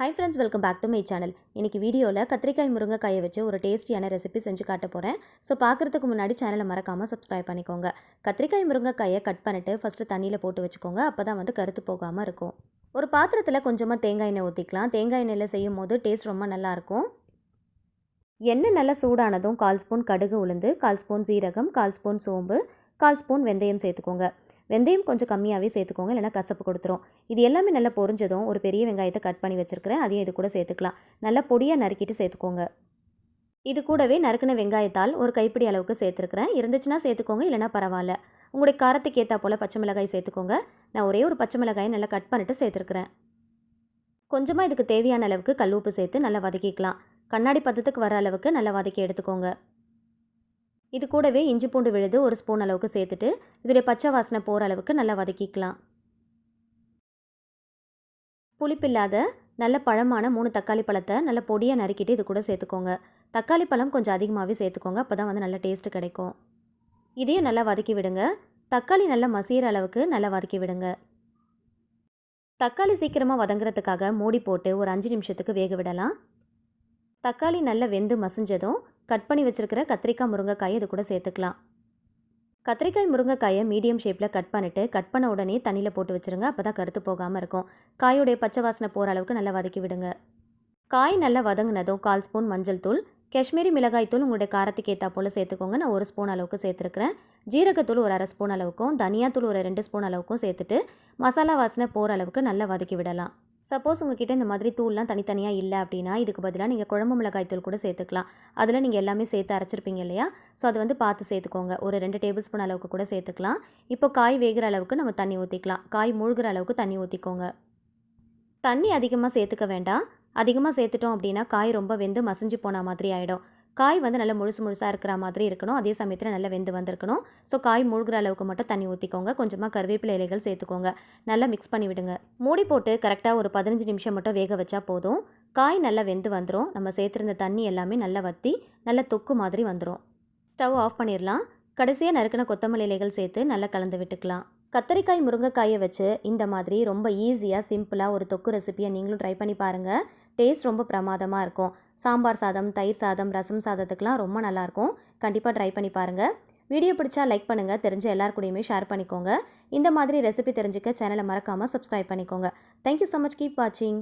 Hi friends welcome back to my channel இன்றைக்கி வீடியோவில் கத்திரிக்காய் முருங்கைக்காயை வச்சு ஒரு டேஸ்டியான ரெசிபி செஞ்சு காட்ட போகிறேன் ஸோ பார்க்குறதுக்கு முன்னாடி சேனலை மறக்காமல் சப்ஸ்கிரைப் பண்ணிக்கோங்க. கத்திரிக்காய் முருங்கைக்காயை கட் பண்ணிவிட்டு ஃபஸ்ட்டு தண்ணியில் போட்டு வச்சுக்கோங்க. அப்போ தான் வந்து கருத்து போகாமல் இருக்கும். ஒரு பாத்திரத்தில் கொஞ்சமாக தேங்காய் எண்ணெய் ஊற்றிக்கலாம் தேங்காய் எண்ணெயில் செய்யும் போது டேஸ்ட் ரொம்ப நல்லாயிருக்கும் எண்ணெய் நல்லா சூடானதும் கால் ஸ்பூன் கடுகு உளுந்து கால் ஸ்பூன் சீரகம் கால் ஸ்பூன் சோம்பு கால் ஸ்பூன் வெந்தயம் சேர்த்துக்கோங்க. வெந்தயம் கொஞ்சம் கம்மியாகவே சேர்த்துக்கோங்க இல்லைனா கசப்பு கொடுத்துரும். இது எல்லாமே நல்லா பொரிஞ்சதும் ஒரு பெரிய வெங்காயத்தை கட் பண்ணி வச்சுருக்கிறேன். அதையும் இது கூட சேர்த்துக்கலாம். நல்லா பொடியாக நறுக்கிட்டு சேர்த்துக்கோங்க. இது கூடவே நறுக்கின வெங்காயத்தால் ஒரு கைப்பிடி அளவுக்கு சேர்த்துருக்குறேன். இருந்துச்சுன்னா சேர்த்துக்கோங்க இல்லைனா பரவாயில்ல. உங்களுடைய காரத்துக்கு ஏற்றா போல் பச்சை மிளகாய் சேர்த்துக்கோங்க. நான் ஒரே ஒரு பச்சை மிளகாயை நல்லா கட் பண்ணிட்டு சேர்த்துருக்குறேன். கொஞ்சமாக இதுக்கு தேவையான அளவுக்கு கல் உப்பு சேர்த்து நல்லா வதக்கிக்கலாம். கண்ணாடி பதத்துக்கு வர அளவுக்கு நல்லா வதக்கி எடுத்துக்கோங்க. இது கூடவே இஞ்சி பூண்டு விழுது ஒரு ஸ்பூன் அளவுக்கு சேர்த்துட்டு இதில் பச்சை வாசனை போகிற அளவுக்கு நல்லா வதக்கிக்கலாம். புளிப்பில்லாத நல்ல பழமான மூணு தக்காளி பழத்தை நல்ல பொடியாக நறுக்கிட்டு இது கூட சேர்த்துக்கோங்க. தக்காளி பழம் கொஞ்சம் அதிகமாகவே சேர்த்துக்கோங்க அப்போ தான் வந்து நல்ல டேஸ்ட்டு கிடைக்கும். இதையும் நல்லா வதக்கி விடுங்க. தக்காளி நல்லா மசிகிற அளவுக்கு நல்லா வதக்கி விடுங்க. தக்காளி சீக்கிரமாக வதங்குறதுக்காக மூடி போட்டு ஒரு அஞ்சு நிமிஷத்துக்கு வேக விடலாம். தக்காளி நல்லா வெந்து மசிஞ்சதும் கட் பண்ணி வச்சுருக்கிற கத்திரிக்காய் முருங்கைக்காய் இது கூட சேர்த்துக்கலாம். கத்திரிக்காய் முருங்கைக்காயை மீடியம் ஷேப்பில் கட் பண்ணிவிட்டு கட் பண்ண உடனே தண்ணியில் போட்டு வச்சுருங்க. அப்போ தான் கருத்து போகாமல் இருக்கும். காயோடைய பச்சை வாசனை போகிற அளவுக்கு நல்லா வதக்கி விடுங்க. காய் நல்லா வதங்கினதும் கால் ஸ்பூன் மஞ்சள் தூள் காஷ்மீரி மிளகாய்த்தூள் உங்களுடைய காரத்துக்கு ஏற்றா போல் சேர்த்துக்கோங்க. நான் ஒரு ஸ்பூன் அளவுக்கு சேர்த்துருக்கிறேன். ஜீரகத்தூள் ஒரு அரை ஸ்பூன் அளவுக்கும் தனியாத்தூள் ஒரு ரெண்டு ஸ்பூன் அளவுக்கும் சேர்த்துட்டு மசாலா வாசனை போகிற அளவுக்கு நல்லா வதக்கி விடலாம். சப்போஸ் உங்ககிட்ட இந்த மாதிரி தூள்லாம் தனித்தனியாக இல்லை அப்படின்னா இதுக்கு பதிலாக நீங்கள் குழம்பு மிளகாய் தூள் கூட சேர்த்துக்கலாம். அதில் நீங்கள் எல்லாமே சேர்த்து அரைச்சிருப்பீங்க இல்லையா? ஸோ அதை வந்து பார்த்து சேர்த்துக்கோங்க. ஒரு ரெண்டு டேபிள் ஸ்பூன் அளவுக்கு கூட சேர்த்துக்கலாம். இப்போ காய் வேகிற அளவுக்கு நம்ம தண்ணி ஊற்றிக்கலாம் காய் மூழ்கிற அளவுக்கு தண்ணி ஊற்றிக்கோங்க தண்ணி அதிகமாக சேர்த்துக்க வேண்டாம். அதிகமாக சேர்த்துட்டோம் அப்படின்னா காய் ரொம்ப வெந்து மசிஞ்சு போன மாதிரி ஆகிடும் காய் வந்து நல்லா முழுசு முழுசாக இருக்கிற மாதிரி இருக்கணும். அதே சமயத்தில் நல்லா வெந்து வந்திருக்கணும். ஸோ காய் மூழ்கிற அளவுக்கு மட்டும் தண்ணி ஊற்றிக்கோங்க கொஞ்சமாக கருவேப்பிலை இலைகள் சேர்த்துக்கோங்க. நல்லா மிக்ஸ் பண்ணி விடுங்க. மூடி போட்டு கரெக்டாக ஒரு பதினஞ்சு நிமிஷம் மட்டும் வேக வச்சா போதும். காய் நல்லா வெந்து வந்துடும் நம்ம சேர்த்துருந்த தண்ணி எல்லாமே நல்லா வற்றி நல்லா தொக்கு மாதிரி வந்துடும் ஸ்டவ் ஆஃப் பண்ணிடலாம் கடைசியாக நறுக்கின கொத்தமல்லி இலைகள் சேர்த்து நல்லா கலந்து விட்டுக்கலாம். கத்தரிக்காய் முருங்கைக்காயை வச்சு இந்த மாதிரி ரொம்ப ஈஸியாக சிம்பிளாக ஒரு தொக்கு ரெசிபியை நீங்களும் ட்ரை பண்ணி பாருங்கள் டேஸ்ட் ரொம்ப பிரமாதமாக இருக்கும். சாம்பார் சாதம் தயிர் சாதம் ரசம் சாதத்துக்கெலாம் ரொம்ப நல்லாயிருக்கும் கண்டிப்பாக ட்ரை பண்ணி பாருங்கள் வீடியோ பிடிச்சா லைக் பண்ணுங்கள் தெரிஞ்ச எல்லார் கூடயுமே ஷேர் பண்ணிக்கோங்க. இந்த மாதிரி ரெசிபி தெரிஞ்சுக்க சேனலை மறக்காமல் சப்ஸ்கிரைப் பண்ணிக்கோங்க. தேங்க்யூ ஸோ மச் கீப் வாட்சிங்